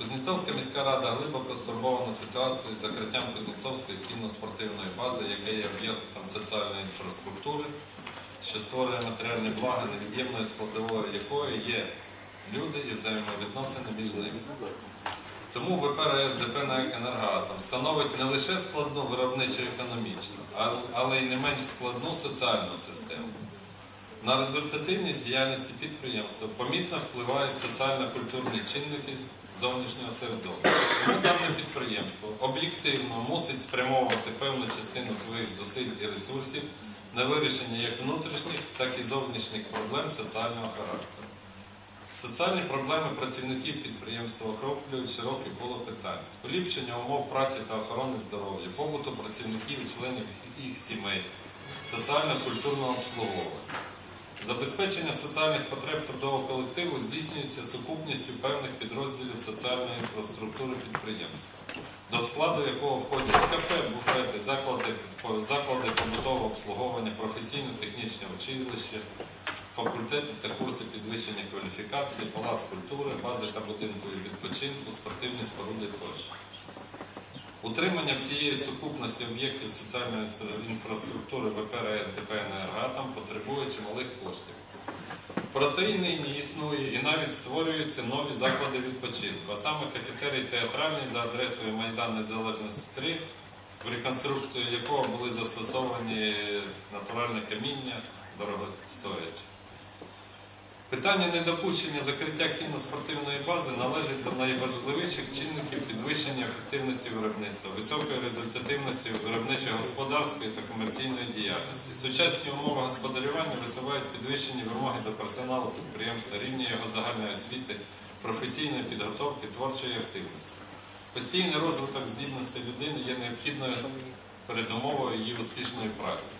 Кузнєцовська міська рада глибоко стурбована ситуацією з закриттям Кузнєцовської кінно-спортивної бази, яка є об'єктом соціальної інфраструктури, що створює матеріальні блага, невід'ємною складовою якої є люди і взаємовідносини між ними. Тому ВП РСДП на «Енергоатом» становить не лише складну виробничо-економічну, але й не менш складну соціальну систему. На результативність діяльності підприємства помітно впливають соціально-культурні чинники зовнішнього середовища. Тому дане підприємство об'єктивно мусить спрямовувати певну частину своїх зусиль і ресурсів на вирішення як внутрішніх, так і зовнішніх проблем соціального характеру. Соціальні проблеми працівників підприємства охоплюють широке коло питань, поліпшення умов праці та охорони здоров'я, побуту працівників і членів їх сімей, соціально-культурного обслуговування. Забезпечення соціальних потреб трудового колективу здійснюється сукупністю певних підрозділів соціальної інфраструктури підприємства, до складу якого входять кафе, буфети, заклади, заклади побутового обслуговування, професійно-технічне училище, факультети та курси підвищення кваліфікації, палац культури, бази та будинку відпочинку, спортивні споруди тощо. Утримання всієї сукупності об'єктів соціальної інфраструктури ВП РСДП «Енергоатом» потребує чималих коштів. Проте і нині існує і навіть створюються нові заклади відпочинку, а саме кафетерій театральний за адресою Майдан Незалежності 3, в реконструкцію якого були застосовані натуральне каміння дорогостояче. Питання недопущення закриття кіноспортивної бази належить до найважливіших чинників підвищення ефективності виробництва, високої результативності виробничо-господарської та комерційної діяльності. Сучасні умови господарювання висувають підвищені вимоги до персоналу підприємства, рівня його загальної освіти, професійної підготовки, творчої активності. Постійний розвиток здібностей людини є необхідною передумовою її успішної праці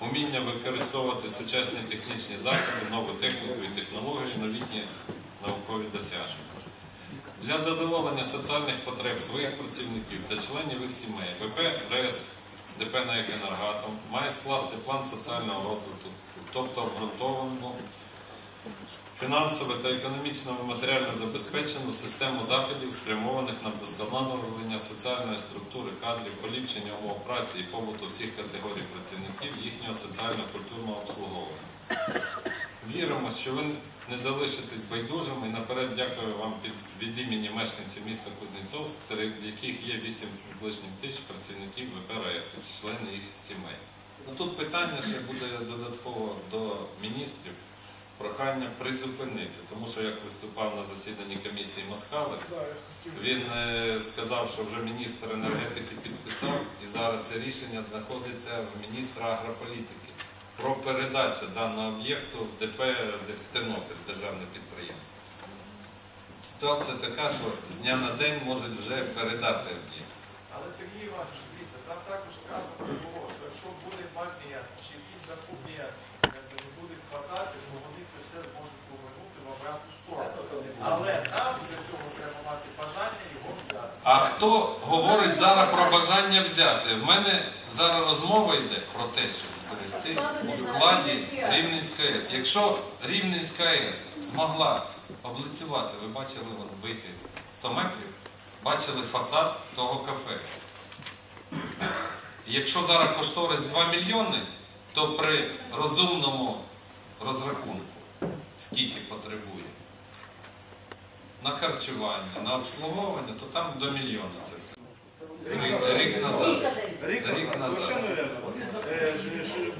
уміння використовувати сучасні технічні засоби, нову техніку і технології, новітні наукові досяження. Для задоволення соціальних потреб своїх працівників та членів їх сімей ВП РЕС ДП «НАЕК «Енергоатом» має скласти план соціального розвитку, тобто обґрунтовану фінансово та економічно матеріально забезпечену систему заходів, спрямованих на вдосконалення соціальної структури кадрів, поліпшення умов праці і побуту всіх категорій працівників їхнього соціально-культурного обслуговування. Віримо, що ви не залишитесь байдужими і наперед дякую вам від імені мешканців міста Кузнєцовськ, серед яких є 8 з лишнім тисяч працівників ВПРС, члени їх сімей. Ну, тут питання ще буде додатково до міністрів прохання призупинити, тому що як виступав на засіданні комісії Москалик, він е, сказав, що вже міністр енергетики підписав, і зараз це рішення знаходиться в міністра агрополітики про передачу даного об'єкту в ДП десь в Тернопіль, державне підприємство. Ситуація така, що з дня на день можуть вже передати об'єкт. Але Сергій Іванович, дивіться, там також сказано було, що якщо буде мати чи якісь не буде хватати, то вони це все зможуть повернути в обратну сторону. Але нам для цього треба мати бажання його взяти. А хто говорить зараз про бажання взяти? В мене зараз розмова йде про те, щоб зберегти у складі Рівненська АЕС. Якщо Рівненська АЕС змогла облицювати, ви бачили от, вийти 100 метрів, бачили фасад того кафе. Якщо зараз кошторис 2 мільйони, то при розумному розрахунку скільки потребує на харчування, на обслуговування, то там до мільйона це все. Рік, назад. Рік назад, совершенно вірно. Е,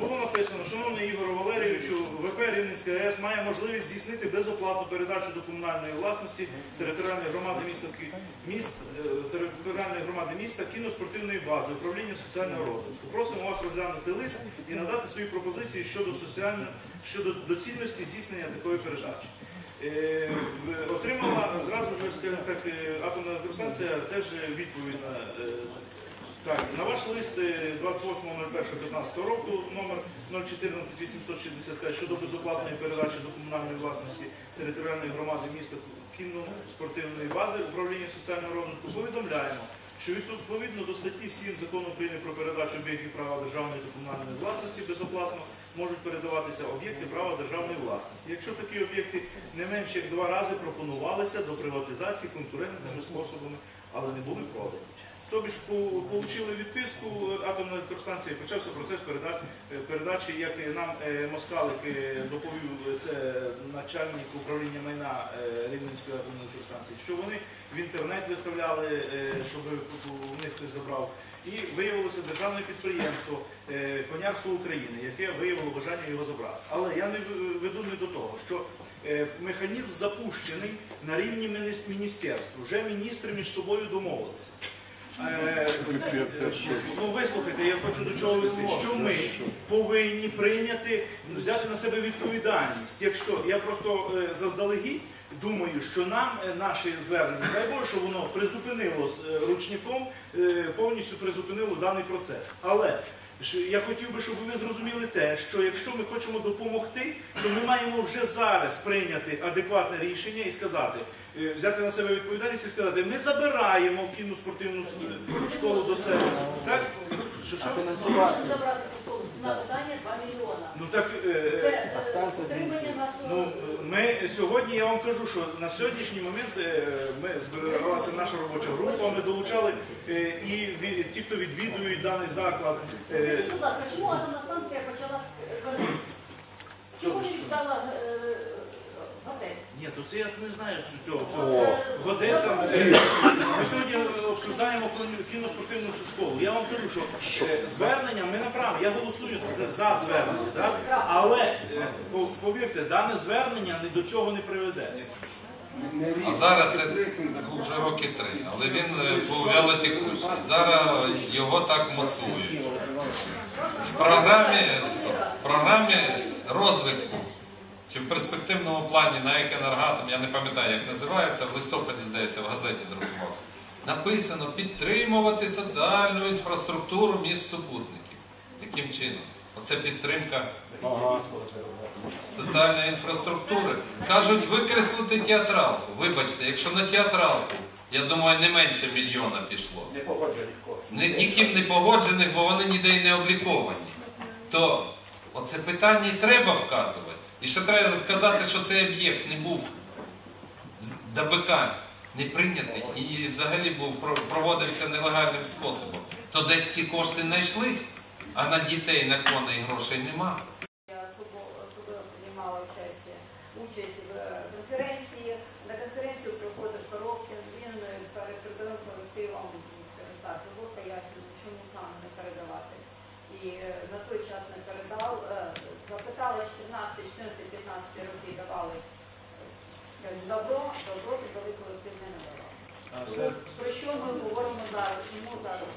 Було написано, шановний Ігору Валерійовичу, ВП Рівненська АЕС має можливість здійснити безоплатну передачу до комунальної власності територіальної громади міста міст, е, територіальної громади міста кіноспортивної бази управління соціального розвитку. Просимо вас розглянути лист і надати свої пропозиції щодо соціально щодо доцільності здійснення такої передачі. Е, Отримала зразу ж, так, е, атомна електростанція теж відповідь на е, так, на ваш лист е, 28.01.15 року номер 014 865 щодо безоплатної передачі до комунальної власності територіальної громади міста кінно-спортивної бази управління соціального розвитку. Повідомляємо, що відповідно до статті 7 закону України про передачу об'єктів права державної та комунальної власності безоплатно можуть передаватися об'єкти права державної власності. Якщо такі об'єкти не менше як два рази пропонувалися до приватизації конкурентними способами, але не були продані. Тобі ж отримали відписку атомної електростанції, почався процес е, передачі, як нам е, Москалик доповів, це начальник управління майна е, Рівненської атомної електростанції, що вони в інтернет виставляли, щоб у них хтось забрав. І виявилося державне підприємство Конярство України, яке виявило бажання його забрати. Але я не веду не до того, що механізм запущений на рівні мініс- міністерств. Вже міністри між собою домовилися. Е, Ну вислухайте, я хочу до чого вести. Що ми повинні прийняти, взяти на себе відповідальність. Якщо я просто е, заздалегідь думаю, що нам наше наші звернення, дай Боже, воно призупинило е, ручником, е, повністю призупинило даний процес. Але я хотів би, щоб ви зрозуміли те, що якщо ми хочемо допомогти, то ми маємо вже зараз прийняти адекватне рішення і сказати, е, взяти на себе відповідальність і сказати, ми забираємо кінну спортивну школу до себе. Так? Що, що? Забрати школу на питання 2 мільйона. Ну так е, Це е, е, утримання ну, нашого. Сьогодні, я вам кажу, що на сьогоднішній момент е, ми збиралася наша робоча група, ми долучали е, і ті, хто відвідують даний заклад. е, будь ласка, чому атомна станція почала з Калини? Чому не віддала е, готель? Ні, то це я не знаю з цього всього. е, там. е, Ми сьогодні обсуждаємо кіноспортивну школу. Я вам кажу, що е, звернення ми направимо. Я голосую за звернення, так? але е, по- повірте, дане звернення ні до чого не приведе. А зараз те- вже роки три, але він е, був вялотекущий. Зараз його так мусують. В програмі, в програмі розвитку чи в перспективному плані на екенергатом, я не пам'ятаю, як називається, в листопаді, здається, в газеті друкувався. Написано підтримувати соціальну інфраструктуру міст супутників. Яким чином? Оце підтримка соціальної інфраструктури. Кажуть, викреслити театралку. Вибачте, якщо на театралку, я думаю, не менше мільйона пішло. Не погоджених коштів. Ніким не погоджених, бо вони ніде й не обліковані. То оце питання і треба вказувати. І ще треба вказати, що цей об'єкт не був до ДБК не прийнятий і взагалі був проводився нелегальним способом. То десь ці кошти знайшлись, а на дітей, на коней грошей нема. Я особо- особливо приймала участь, участь в е, конференції. На конференцію приходив Коробкін, він е, перед трудовим колективом, скажімо так, його пояснював, чому саме не передавати. І е, на той час не передав. Е, Запитали 14, 14, 15 роки давали е, як добро, добро трудовий колектив не надавав. Тому Про що ми говоримо зараз? Чому зараз?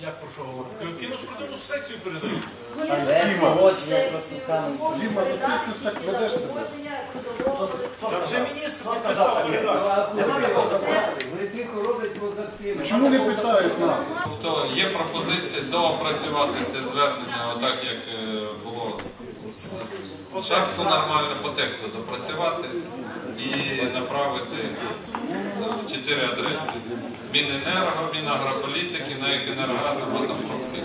Як про що говорити? Кіноспортивну секцію передають. Ну, ну ти передати тільки за погодження трудового. Та вже міністр підписав передачу. Чому не питають нас? Тобто є пропозиція доопрацювати це звернення, отак як е, було спочатку нормально по тексту допрацювати і направити в чотири адреси. Міненерго, Мінагрополітики, на екенергатом, Атомський.